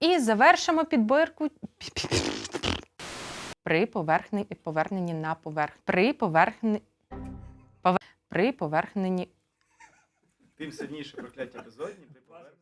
І завершимо підбірку при поверхні, поверненні на поверх. При поверхні. Повер... При поверхненні. Тим сильніше прокляття безодні при поверненні.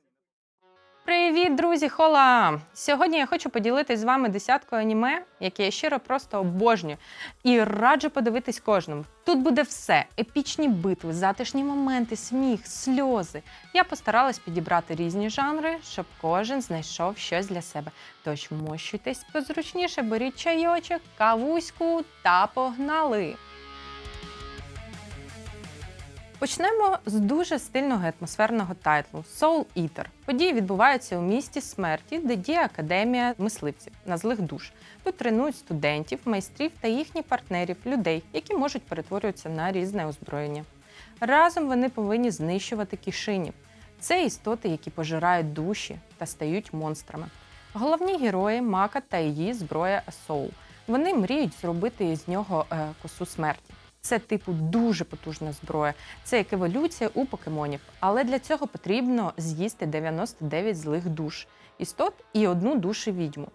Привіт, друзі! Хола! Сьогодні я хочу поділитись з вами десяткою аніме, які я щиро просто обожнюю. І раджу подивитись кожному. Тут буде все: епічні битви, затишні моменти, сміх, сльози. Я постаралась підібрати різні жанри, щоб кожен знайшов щось для себе. Тож мощуйтесь позручніше, беріть чайочок, кавуську та погнали! Почнемо з дуже стильного атмосферного тайтлу Soul Eater. Події відбуваються у місті смерті, де діє академія мисливців на злих душ. Тут тренують студентів, майстрів та їхніх партнерів, людей, які можуть перетворюватися на різне озброєння. Разом вони повинні знищувати кишинів. Це істоти, які пожирають душі та стають монстрами. Головні герої Мака та її зброя Соул. Вони мріють зробити з нього е, косу смерті. Це типу дуже потужна зброя. Це як еволюція у покемонів. Але для цього потрібно з'їсти 99 злих душ істот і одну душу відьму.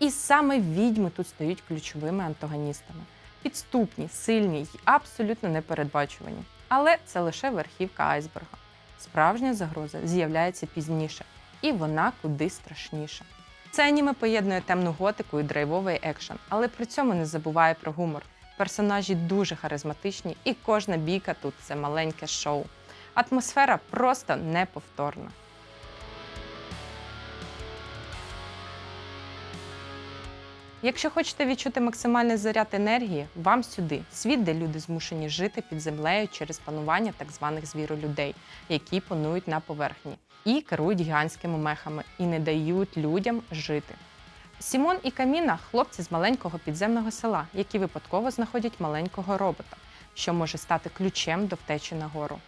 І саме відьми тут стають ключовими антагоністами. Підступні, сильні й абсолютно непередбачувані. Але це лише верхівка айсберга. Справжня загроза з'являється пізніше, і вона куди страшніша. Це аніме поєднує темну готику і драйвовий екшен, але при цьому не забуває про гумор. Персонажі дуже харизматичні, і кожна бійка тут це маленьке шоу. Атмосфера просто неповторна. Якщо хочете відчути максимальний заряд енергії, вам сюди світ, де люди змушені жити під землею через панування так званих звіролюдей, які панують на поверхні, і керують гігантськими мехами і не дають людям жити. Сімон і Каміна хлопці з маленького підземного села, які випадково знаходять маленького робота, що може стати ключем до втечі нагору.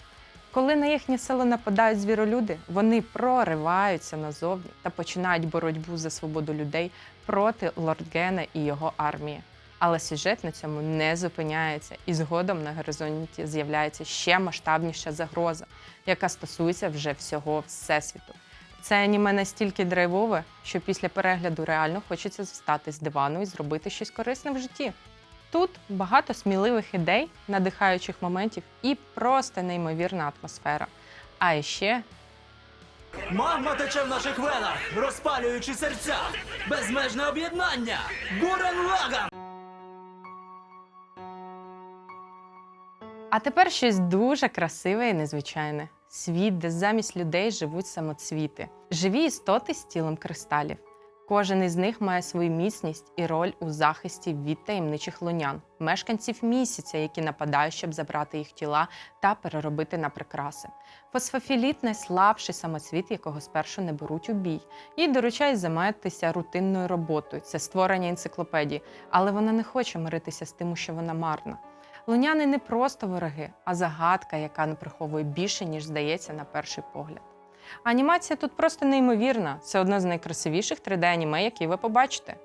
Коли на їхнє село нападають звіролюди, вони прориваються назовні та починають боротьбу за свободу людей проти Лордгена і його армії. Але сюжет на цьому не зупиняється, і згодом на горизонті з'являється ще масштабніша загроза, яка стосується вже всього всесвіту. Це аніме настільки драйвове, що після перегляду реально хочеться встати з дивану і зробити щось корисне в житті. Тут багато сміливих ідей, надихаючих моментів і просто неймовірна атмосфера. А ще Магма тече в наших венах, розпалюючи серця. Безмежне об'єднання. Гурен Лаган! А тепер щось дуже красиве і незвичайне. Світ, де замість людей живуть самоцвіти, живі істоти з тілом кристалів. Кожен із них має свою міцність і роль у захисті від таємничих лунян, мешканців місяця, які нападають, щоб забрати їх тіла та переробити на прикраси. Фосфофіліт найслабший самоцвіт, якого спершу не беруть у бій, і доручають займатися рутинною роботою. Це створення енциклопедії, але вона не хоче миритися з тим, що вона марна. Луняни не просто вороги, а загадка, яка не приховує більше, ніж здається на перший погляд. Анімація тут просто неймовірна. Це одна з найкрасивіших 3D-аніме, які ви побачите.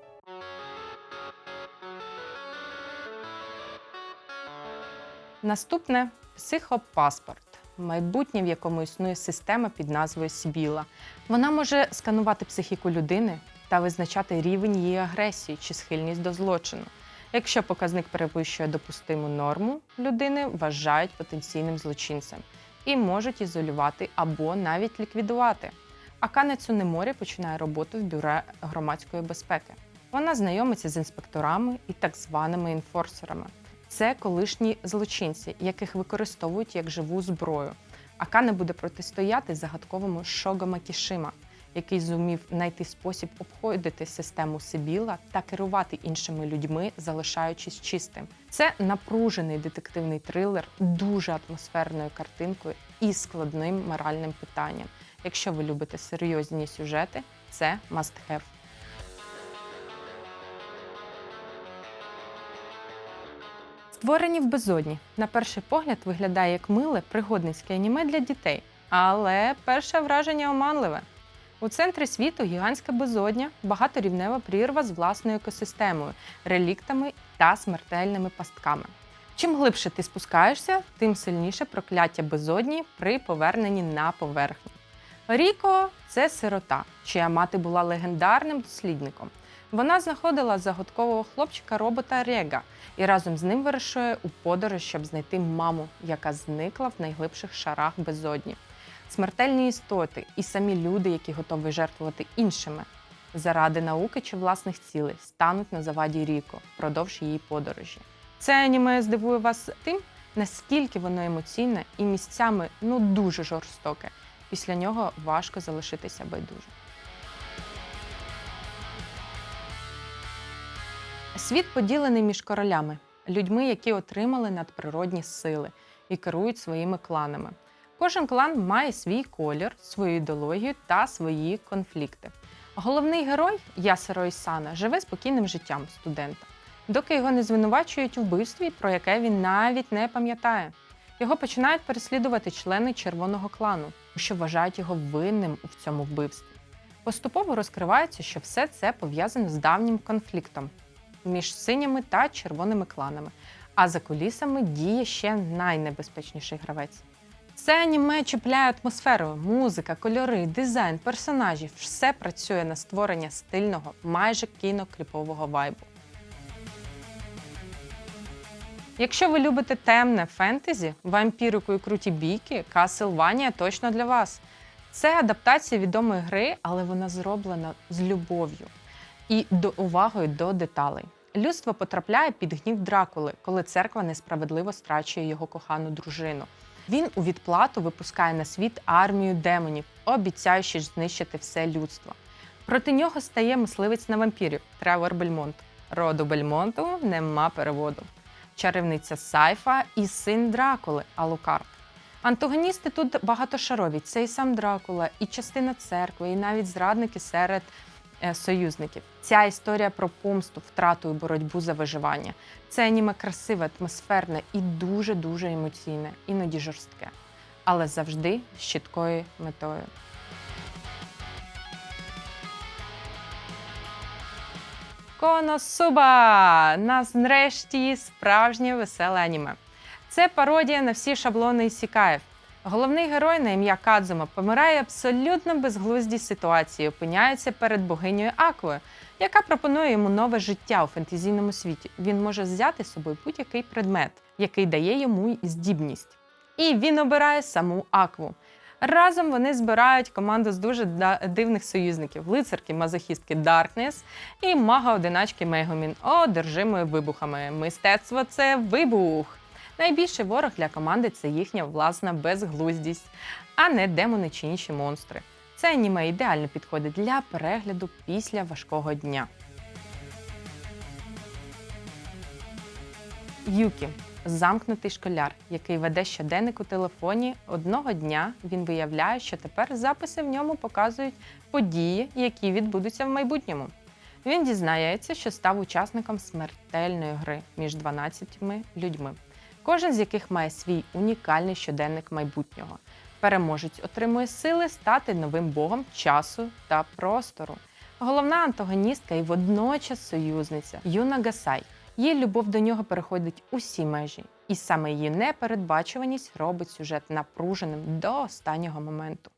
Наступне психопаспорт. Майбутнє, в якому існує система під назвою Сібіла. Вона може сканувати психіку людини та визначати рівень її агресії чи схильність до злочину. Якщо показник перевищує допустиму норму, людини вважають потенційним злочинцем і можуть ізолювати або навіть ліквідувати. Акане Цунеморі починає роботу в бюро громадської безпеки. Вона знайомиться з інспекторами і так званими інфорсерами. Це колишні злочинці, яких використовують як живу зброю. Акане буде протистояти загадковому Шогама Кішима, який зумів знайти спосіб обходити систему Сибіла та керувати іншими людьми, залишаючись чистим. Це напружений детективний трилер, дуже атмосферною картинкою і складним моральним питанням. Якщо ви любите серйозні сюжети, це must have. Створені в безодні. На перший погляд виглядає як миле пригодницьке аніме для дітей. Але перше враження оманливе. У центрі світу гігантська безодня, багаторівнева прірва з власною екосистемою, реліктами та смертельними пастками. Чим глибше ти спускаєшся, тим сильніше прокляття безодні при поверненні на поверхню. Ріко це сирота, чия мати була легендарним дослідником. Вона знаходила загадкового хлопчика робота Рега і разом з ним вирішує у подорож, щоб знайти маму, яка зникла в найглибших шарах безодні. Смертельні істоти і самі люди, які готові жертвувати іншими заради науки чи власних цілей, стануть на заваді Ріко впродовж її подорожі. Це аніме здивує вас тим, наскільки воно емоційне і місцями ну дуже жорстоке. Після нього важко залишитися байдужим. Світ поділений між королями, людьми, які отримали надприродні сили і керують своїми кланами. Кожен клан має свій колір, свою ідеологію та свої конфлікти. Головний герой Ясеро Ісана живе спокійним життям студента, доки його не звинувачують у вбивстві, про яке він навіть не пам'ятає. Його починають переслідувати члени червоного клану, що вважають його винним у цьому вбивстві. Поступово розкривається, що все це пов'язано з давнім конфліктом між синіми та червоними кланами. А за кулісами діє ще найнебезпечніший гравець. Це аніме чіпляє атмосферою, музика, кольори, дизайн, персонажів. Все працює на створення стильного, майже кінокліпового вайбу. Якщо ви любите темне фентезі, вампірику і круті бійки, Castlevania точно для вас. Це адаптація відомої гри, але вона зроблена з любов'ю і до увагою до деталей. Людство потрапляє під гнів Дракули, коли церква несправедливо страчує його кохану дружину. Він у відплату випускає на світ армію демонів, обіцяючи знищити все людство. Проти нього стає мисливець на вампірів Тревор Бельмонт. Роду Бельмонту нема переводу. Чарівниця Сайфа і син Дракули Алукард. Антагоністи тут багатошарові. Це і сам Дракула, і частина церкви, і навіть зрадники серед союзників. Ця історія про помсту, втрату і боротьбу за виживання. Це аніме красиве, атмосферне і дуже-дуже емоційне, іноді жорстке, але завжди з чіткою метою. Коносуба! Нас нарешті справжнє веселе аніме. Це пародія на всі шаблони Ісікаїв. Головний герой на ім'я Кадзума помирає абсолютно безглуздій ситуації, опиняється перед богинею Аквою, яка пропонує йому нове життя у фентезійному світі. Він може взяти з собою будь-який предмет, який дає йому здібність. І він обирає саму Акву. Разом вони збирають команду з дуже дивних союзників: лицарки, мазохістки Даркнес і мага-одиначки Мегомін, одержимою вибухами. Мистецтво це вибух. Найбільший ворог для команди це їхня власна безглуздість, а не демони чи інші монстри. Це аніме ідеально підходить для перегляду після важкого дня. Юкі замкнутий школяр, який веде щоденник у телефоні. Одного дня він виявляє, що тепер записи в ньому показують події, які відбудуться в майбутньому. Він дізнається, що став учасником смертельної гри між 12 людьми, кожен з яких має свій унікальний щоденник майбутнього. Переможець отримує сили стати новим богом часу та простору. Головна антагоністка і водночас союзниця Юна Гасай. Її любов до нього переходить усі межі, і саме її непередбачуваність робить сюжет напруженим до останнього моменту.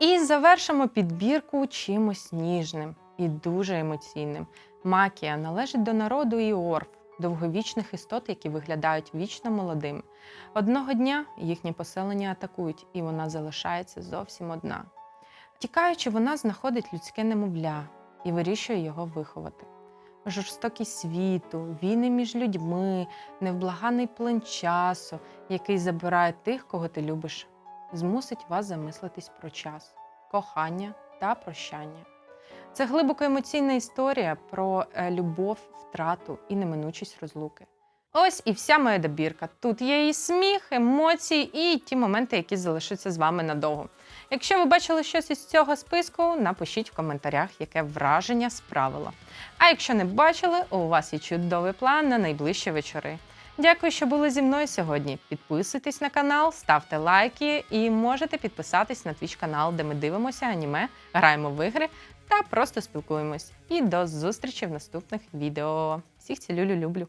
І завершимо підбірку чимось ніжним і дуже емоційним. Макія належить до народу Іорф, довговічних істот, які виглядають вічно молодими. Одного дня їхнє поселення атакують, і вона залишається зовсім одна. Тікаючи, вона знаходить людське немовля і вирішує його виховати. Жорстокість світу, війни між людьми, невблаганий плин часу, який забирає тих, кого ти любиш, змусить вас замислитись про час, кохання та прощання. Це глибоко емоційна історія про е, любов, втрату і неминучість розлуки. Ось і вся моя добірка. Тут є і сміх, емоції, і ті моменти, які залишаться з вами надовго. Якщо ви бачили щось із цього списку, напишіть в коментарях, яке враження справило. А якщо не бачили, у вас є чудовий план на найближчі вечори. Дякую, що були зі мною сьогодні. Підписуйтесь на канал, ставте лайки і можете підписатись на твіч канал, де ми дивимося аніме, граємо в ігри та просто спілкуємось. І до зустрічі в наступних відео. Всіх цілюлю люблю!